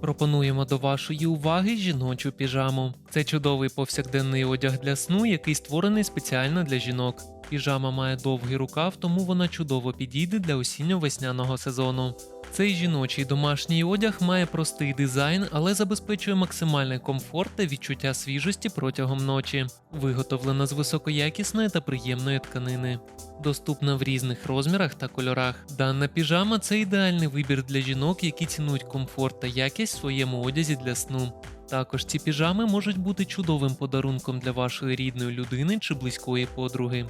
Пропонуємо до вашої уваги жіночу піжаму. Це чудовий повсякденний одяг для сну, який створений спеціально для жінок. Піжама має довгий рукав, тому вона чудово підійде для осінньо-весняного сезону. Цей жіночий домашній одяг має простий дизайн, але забезпечує максимальний комфорт та відчуття свіжості протягом ночі. Виготовлена з високоякісної та приємної тканини. Доступна в різних розмірах та кольорах. Дана піжама це ідеальний вибір для жінок, які цінують комфорт та якість в своєму одязі для сну. Також ці піжами можуть бути чудовим подарунком для вашої рідної людини чи близької подруги.